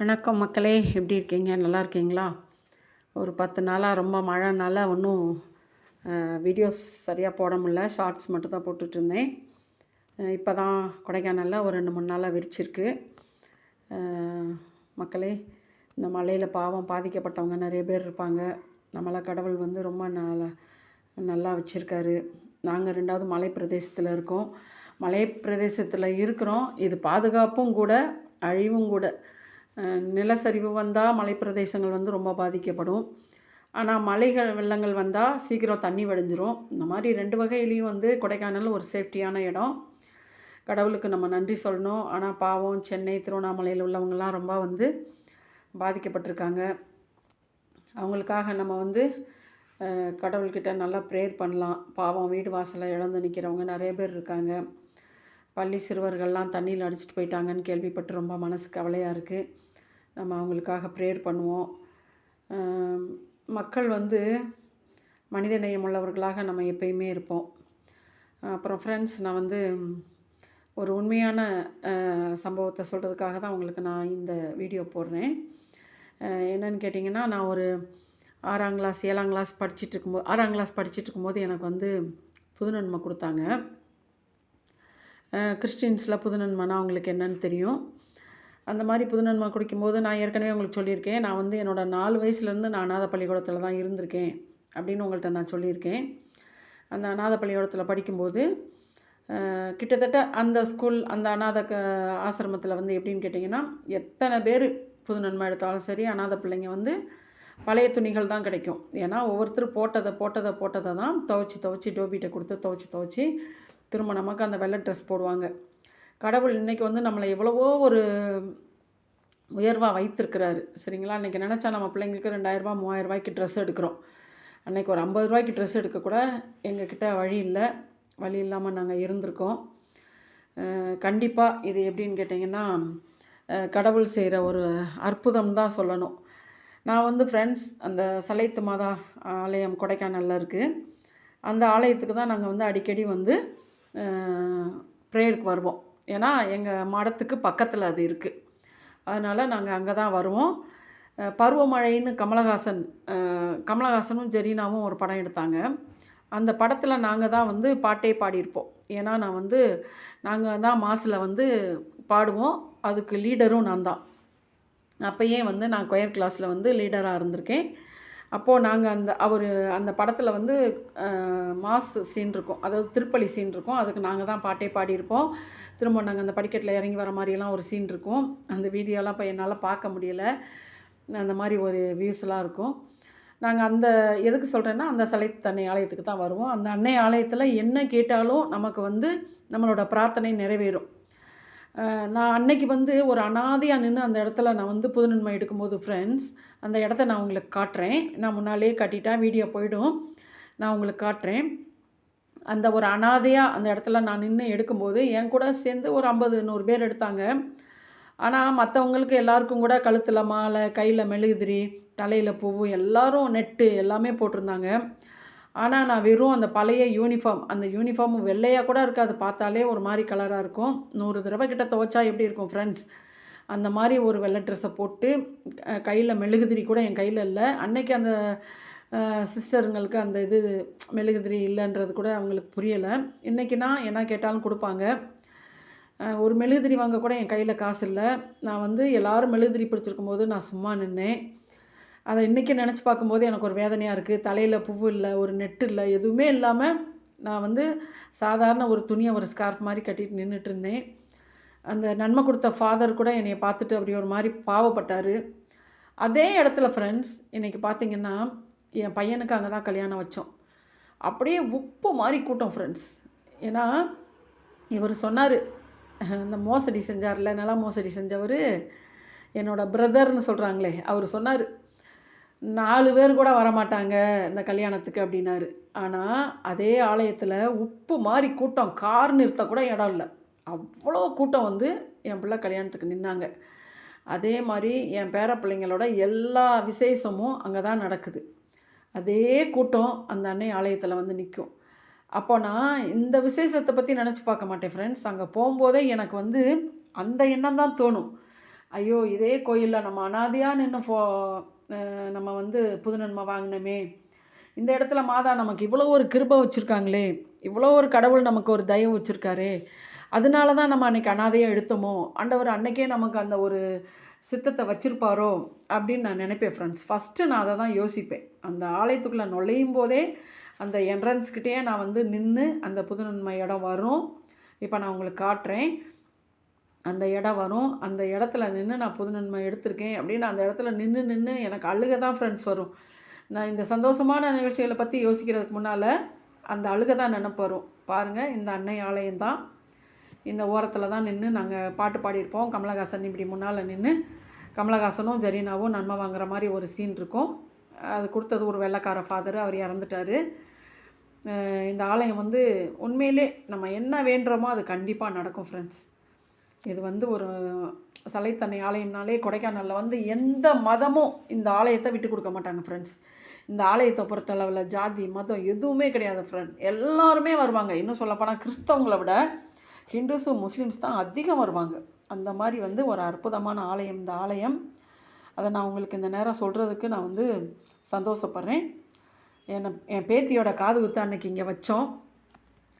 வணக்கம் மக்களே எப்படி இருக்கீங்க? நல்லா இருக்கீங்களா? ஒரு பத்து நாளாக ரொம்ப மழைனால ஒன்றும் வீடியோஸ் சரியாக போட முடில ஷார்ட்ஸ் மட்டும் தான் போட்டுட்ருந்தேன் இப்போ தான் கொடைக்கானலில் ஒரு ரெண்டு மூணு நாளாக விரிச்சிருக்கு. மக்களே இந்த மழையில் பாவம் பாதிக்கப்பட்டவங்க நிறைய பேர் இருப்பாங்க. நம்மளை கடவுள் வந்து ரொம்ப நல்ல நல்லா வச்சுருக்காரு. நாங்கள் ரெண்டாவது மலை பிரதேசத்தில் இருக்கோம். மலை பிரதேசத்தில் இருக்கிறோம். இது பாதுகாப்பும் கூட அழிவும் கூட. நிலச்சரிவு வந்தால் மலைப்பிரதேசங்கள் வந்து ரொம்ப பாதிக்கப்படும். ஆனால் மலைகள் வெள்ளங்கள் வந்தால் சீக்கிரம் தண்ணி வடிஞ்சிரும். இந்த மாதிரி ரெண்டு வகையிலையும் வந்து கொடைக்கானல் ஒரு சேஃப்டியான இடம். கடவுளுக்கு நம்ம நன்றி சொல்லணும். ஆனால் பாவம் சென்னை திருவண்ணாமலையில் உள்ளவங்கலாம் ரொம்ப வந்து பாதிக்கப்பட்டிருக்காங்க. அவங்களுக்காக நம்ம வந்து கடவுள்கிட்ட நல்லா ப்ரேயர் பண்ணலாம் பாவம் வீடு வாசலை இழந்து நிற்கிறவங்க நிறைய பேர் இருக்காங்க. பள்ளி சிறுவர்கள்லாம் தண்ணியில் அடிச்சிட்டு போயிட்டாங்கன்னு கேள்விப்பட்டு ரொம்ப மனசு கவலையாக இருக்குது நம்ம அவங்களுக்காக ப்ரேயர் பண்ணுவோம். மக்கள் வந்து மனித நேயம் உள்ளவர்களாக நம்ம எப்பயுமே இருப்போம். அப்புறம் ஃப்ரெண்ட்ஸ் நான் வந்து ஒரு உண்மையான சம்பவத்தை சொல்கிறதுக்காக தான் உங்களுக்கு நான் இந்த வீடியோ போடுறேன். என்னென்னு என்னன்னு கேட்டிங்கன்னா நான் ஒரு ஆறாம் கிளாஸ் ஏழாம் கிளாஸ் படிச்சுட்டு இருக்கும்போது ஆறாம் கிளாஸ் படிச்சுட்டு இருக்கும்போது எனக்கு வந்து புது நன்மை கொடுத்தாங்க. கிறிஸ்டின்ஸில் புதுநன்மைனா அவங்களுக்கு என்னன்னு தெரியும். அந்த மாதிரி புது நன்மை குடிக்கும்போது நான் ஏற்கனவே உங்களுக்கு சொல்லியிருக்கேன். நான் வந்து என்னோடய நாலு வயசுலேருந்து நான் அநாத பள்ளிக்கூடத்தில் தான் இருந்திருக்கேன் அப்படின்னு உங்கள்கிட்ட நான் சொல்லியிருக்கேன். அந்த அநாத பள்ளிக்கூடத்தில் படிக்கும்போது கிட்டத்தட்ட அந்த ஸ்கூல் அந்த அநாத க ஆசிரமத்தில் வந்து எப்படின்னு கேட்டிங்கன்னா எத்தனை பேர் புது நன்மை எடுத்தாலும் சரி அநாத பிள்ளைங்க வந்து பழைய துணிகள் தான் கிடைக்கும். ஏன்னா ஒவ்வொருத்தர் போட்டதை போட்டதை போட்டதை தான் துவச்சி துவச்சி டோபிகிட்ட கொடுத்து துவச்சி துவைச்சி திரும்ப நமக்கு அந்த வெள்ளை ட்ரெஸ் போடுவாங்க. கடவுள் இன்றைக்கி வந்து நம்மளை எவ்வளவோ ஒரு உயர்வாக வைத்திருக்கிறாரு. சரிங்களா? அன்றைக்கி நினச்சா நம்ம பிள்ளைங்களுக்கு ரெண்டாயிரரூபா மூவாயிரம் ரூபாய்க்கு ட்ரெஸ் எடுக்கிறோம். அன்றைக்கி ஒரு ஐம்பது ரூபாய்க்கு ட்ரெஸ் எடுக்கக்கூட எங்கக்கிட்ட வழி இல்லை. வழி இல்லாமல் நாங்கள் இருந்திருக்கோம். கண்டிப்பாக இது எப்படின்னு கேட்டிங்கன்னா கடவுள் செய்கிற ஒரு அற்புதம் தான் சொல்லணும். நான் வந்து ஃப்ரெண்ட்ஸ் அந்த சலைத்து மாதா ஆலயம் கொடைக்கானலில் இருக்குது அந்த ஆலயத்துக்கு தான் நாங்கள் வந்து அடிக்கடி வந்து ப்ரேயருக்கு வருவோம். ஏன்னா எங்கள் மடத்துக்கு பக்கத்தில் அது இருக்குது அதனால் நாங்கள் அங்கே தான் வருவோம். பருவமழைன்னு கமலஹாசன் கமலஹாசனும் ஜெரீனாவும் ஒரு படம் எடுத்தாங்க. அந்த படத்தில் நாங்கள் தான் வந்து பாட்டே பாடியிருப்போம். ஏன்னா நான் வந்து நாங்கள் தான் மாசில் வந்து பாடுவோம். அதுக்கு லீடரும் நான் தான். அப்போயே வந்து நான் கொயர் கிளாஸில் வந்து லீடராக இருந்திருக்கேன். அப்போது நாங்கள் அந்த அவர் அந்த படத்தில் வந்து மாஸ் சீன் இருக்கும். அதாவது திருப்பலி சீன் இருக்கும். அதுக்கு நாங்கள் தான் பாட்டே பாடியிருப்போம். திரும்ப நாங்கள் அந்த படிக்கட்டில் இறங்கி வர மாதிரியெல்லாம் ஒரு சீன் இருக்கும். அந்த வீடியோலாம் இப்போ என்னால் பார்க்க முடியல. அந்த மாதிரி ஒரு வியூஸ்லாம் இருக்கும். நாங்கள் அந்த எதுக்கு சொல்கிறேன்னா அந்த சிலை அன்னை ஆலயத்துக்கு தான் வருவோம். அந்த அன்னை ஆலயத்தில் என்ன கேட்டாலும் நமக்கு வந்து நம்மளோட பிரார்த்தனை நிறைவேறும். நான் அன்னைக்கு வந்து ஒரு அனாதையாக நின்று அந்த இடத்துல நான் வந்து புதுநன்மை எடுக்கும்போது ஃப்ரெண்ட்ஸ் அந்த இடத்த நான் உங்களுக்கு காட்டுறேன். நான் முன்னாலே காட்டிட்டேன் வீடியோ போயிடும். நான் உங்களுக்கு காட்டுறேன். அந்த ஒரு அனாதையாக அந்த இடத்துல நான் நின்று எடுக்கும்போது என் கூட சேர்ந்து ஒரு ஐம்பது நூறு பேர் எடுத்தாங்க. ஆனால் மற்றவங்களுக்கு எல்லாருக்கும் கூட கழுத்தில் மாலை கையில் மெழுகுதிரி தலையில் பூவு எல்லோரும் நெட்டு எல்லாமே போட்டிருந்தாங்க. ஆனால் நான் வெறும் அந்த பழைய யூனிஃபார்ம் அந்த யூனிஃபார்ம் வெள்ளையாக கூட இருக்காது. பார்த்தாலே ஒரு மாதிரி கலராக இருக்கும். நூறு தடவை கிட்ட துவைச்சா எப்படி இருக்கும் ஃப்ரெண்ட்ஸ் அந்த மாதிரி ஒரு வெள்ளை ட்ரெஸ்ஸை போட்டு கையில் மெழுகுதிரி கூட என் கையில் இல்லை. அன்னைக்கு அந்த சிஸ்டருங்களுக்கு அந்த இது மெழுகுதிரி இல்லைன்றது கூட அவங்களுக்கு புரியலை. இன்றைக்கினா என்ன கேட்டாலும் கொடுப்பாங்க. ஒரு மெழுகுதிரி வாங்க கூட என் கையில் காசு இல்லை. நான் வந்து எல்லோரும் மெழுகுதிரி பிடிச்சிருக்கும் போது நான் சும்மா நின்னேன். அதை இன்றைக்கி நினச்சி பார்க்கும்போது எனக்கு ஒரு வேதனையாக இருக்குது தலையில் பூவு இல்லை ஒரு நெட்டு இல்லை எதுவுமே இல்லாமல் நான் வந்து சாதாரண ஒரு துணியை ஒரு ஸ்கார்ஃப் மாதிரி கட்டிட்டு நின்றுட்டு இருந்தேன். அந்த நன்மை கொடுத்த ஃபாதர் கூட என்னை பார்த்துட்டு அப்படி ஒரு மாதிரி பாவப்பட்டார். அதே இடத்துல ஃப்ரெண்ட்ஸ் இன்றைக்கி பார்த்தீங்கன்னா என் பையனுக்கு அங்கே தான் கல்யாணம் வச்சோம். அப்படியே உப்பு மாதிரி கூட்டம் ஃப்ரெண்ட்ஸ் ஏன்னா இவர் சொன்னார் இந்த மோசடி செஞ்சார்ல நில மோசடி செஞ்சவர் என்னோடய பிரதர்னு சொல்கிறாங்களே அவர் சொன்னார் நாலு பேர் கூட வரமாட்டாங்க இந்த கல்யாணத்துக்கு அப்படின்னாரு. ஆனால் அதே ஆலயத்தில் உப்பு மாதிரி கூட்டம் கார் நிறுத்த கூட இடம் இல்லை. அவ்வளோ கூட்டம் வந்து என் பிள்ளை கல்யாணத்துக்கு நின்னாங்க. அதே மாதிரி என் பேர பிள்ளைங்களோட எல்லா விசேஷமும் அங்கே தான் நடக்குது. அதே கூட்டம் அந்த அன்னை ஆலயத்தில் வந்து நிற்கும் அப்போ நான் இந்த விசேஷத்தை பற்றி நினச்சி பார்க்க மாட்டேன் ஃப்ரெண்ட்ஸ் அங்கே போகும்போதே எனக்கு வந்து அந்த எண்ணம் தான் தோணும். ஐயோ இதே கோயிலில் நம்ம அனாதையாக நின்று ஃபோ நம்ம வந்து புதுநன்மை வாங்கினோமே. இந்த இடத்துல மாதா நமக்கு இவ்வளோ ஒரு கிருபை வச்சுருக்காங்களே. இவ்வளோ ஒரு கடவுள் நமக்கு ஒரு தயவு வச்சுருக்காரே. அதனால தான் நம்ம அன்றைக்கி அனாதையாக எடுத்தோமோ? ஆண்டவர் அன்றைக்கே நமக்கு அந்த ஒரு சித்தத்தை வச்சுருப்பாரோ? அப்படின்னு நான் நினைப்பேன் ஃப்ரெண்ட்ஸ் ஃபஸ்ட்டு நான் அதை தான் யோசிப்பேன். அந்த ஆலயத்துக்குள்ளே நுழையும் போதே அந்த என்ட்ரன்ஸ்கிட்டேயே நான் வந்து நின்று அந்த புதுநன்மை இடம் வரும். இப்போ நான் உங்களுக்கு காட்டுறேன். அந்த இடம் வரும். அந்த இடத்துல நின்று நான் புது நன்மை எடுத்திருக்கேன் அப்படின்னு அந்த இடத்துல நின்று நின்று எனக்கு அழுக தான் ஃப்ரெண்ட்ஸ் வரும். நான் இந்த சந்தோஷமான நிகழ்ச்சிகளை பற்றி யோசிக்கிறதுக்கு முன்னால் அந்த அழுக தான் நினப்பு வரும். பாருங்கள் இந்த அன்னை ஆலயம் தான். இந்த ஓரத்தில் தான் நின்று நாங்கள் பாட்டு பாடியிருப்போம். கமலஹாசன் இப்படி முன்னால் நின்று கமலஹாசனும் ஜரீனாவும் நன்மை வாங்குற மாதிரி ஒரு சீன் இருக்கும். அது கொடுத்தது ஒரு வெள்ளைக்கார ஃபாதர் அவர் இறந்துட்டார். இந்த ஆலயம் வந்து உண்மையிலே நம்ம என்ன வேண்டுறோமோ அது கண்டிப்பாக நடக்கும் ஃப்ரெண்ட்ஸ் இது வந்து ஒரு சலைத்தன்னை ஆலயம்னாலே கொடைக்கானலில் வந்து எந்த மதமும் இந்த ஆலயத்தை விட்டு கொடுக்க மாட்டாங்க ஃப்ரெண்ட்ஸ் இந்த ஆலயத்தை பொறுத்தளவில் ஜாதி மதம் எதுவுமே கிடையாது ஃப்ரெண்ட் எல்லாருமே வருவாங்க. இன்னும் சொல்லப்போனால் கிறிஸ்தவங்களை விட ஹிந்துஸும் முஸ்லீம்ஸ் தான் அதிகம் வருவாங்க. அந்த மாதிரி வந்து ஒரு அற்புதமான ஆலயம் இந்த ஆலயம். அதை நான் உங்களுக்கு இந்த நேரம் சொல்கிறதுக்கு நான் வந்து சந்தோஷப்படுறேன். என்னை என் பேத்தியோட காது குத்து அன்னைக்கு இங்கே வச்சோம்.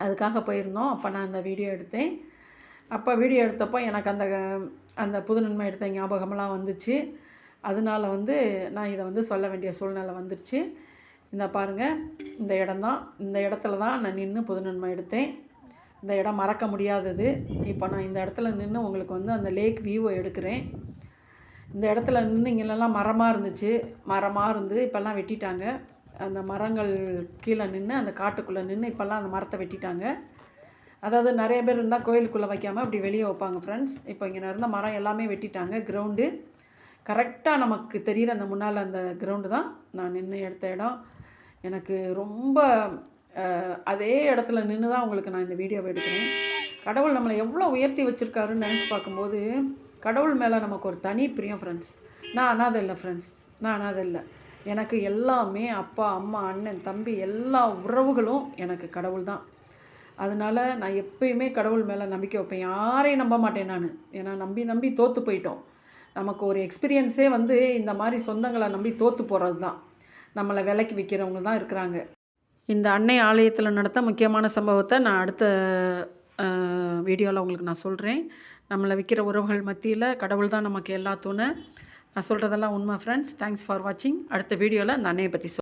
அதுக்காக போயிருந்தோம். அப்போ நான் அந்த வீடியோ எடுத்தேன். அப்போ வீடியோ எடுத்தப்போ எனக்கு அந்த அந்த புது நன்மை எடுத்த ஞாபகமெல்லாம் வந்துச்சு. அதனால வந்து நான் இதை வந்து சொல்ல வேண்டிய சூழ்நிலை வந்துருச்சு. இந்த பாருங்கள் இந்த இடம்தான் இந்த இடத்துல தான் நான் நின்று புது நன்மை எடுத்தேன் இந்த இடம் மறக்க முடியாதது. இப்போ நான் இந்த இடத்துல நின்று உங்களுக்கு வந்து அந்த லேக் வியூவை எடுக்கிறேன். இந்த இடத்துல நின்று இங்கெல்லாம் மரமாக இருந்துச்சு. மரமாக இருந்து இப்போல்லாம் வெட்டிட்டாங்க. அந்த மரங்கள் கீழே நின்று அந்த காட்டுக்குள்ளே நின்று இப்போல்லாம் அந்த மரத்தை வெட்டிட்டாங்க. அதாவது நிறைய பேர் இருந்தால் கோயிலுக்குள்ளே வைக்காமல் இப்படி வெளியே வைப்பாங்க ஃப்ரெண்ட்ஸ் இப்போ இங்கே இருந்த மரம் எல்லாமே வெட்டிட்டாங்க கிரவுண்டு கரெக்டாக நமக்கு தெரிகிற அந்த முன்னால் அந்த கிரவுண்டு தான். நான் நின்று எடுத்த இடம். எனக்கு ரொம்ப அதே இடத்துல நின்று தான் உங்களுக்கு நான் இந்த வீடியோவை எடுக்கிறேன். கடவுள் நம்மளை எவ்வளோ உயர்த்தி வச்சுருக்காருன்னு நினச்சி பார்க்கும்போது கடவுள் மேலே நமக்கு ஒரு தனி பிரியம் ஃப்ரெண்ட்ஸ் நான் அனாதை இல்லை ஃப்ரெண்ட்ஸ் நான் அனாதை இல்லை. எனக்கு எல்லாமே அப்பா அம்மா அண்ணன் தம்பி எல்லா உறவுகளும் எனக்கு கடவுள் தான். அதனால நான் எப்பயுமே கடவுள் மேலே நம்பிக்கை வைப்பேன். யாரையும் நம்ப மாட்டேன் நான். ஏன்னா நம்பி நம்பி தோற்று போயிட்டோம். நமக்கு ஒரு எக்ஸ்பீரியன்ஸே வந்து இந்த மாதிரி சொந்தங்களை நம்பி தோற்று போகிறது தான் நம்மளை விலைக்கு விற்கிறவங்க தான் இருக்கிறாங்க. இந்த அன்னை ஆலயத்தில் நடத்த முக்கியமான சம்பவத்தை நான் அடுத்த வீடியோவில் உங்களுக்கு நான் சொல்கிறேன் நம்மளை விற்கிற உறவுகள் மத்தியில் கடவுள் தான் நமக்கு எல்லா துணை. நான் சொல்கிறதெல்லாம் உண்மை ஃப்ரெண்ட்ஸ் தேங்க்ஸ் ஃபார் வாட்சிங் அடுத்த வீடியோவில் அந்த அன்னையை பற்றி சொல்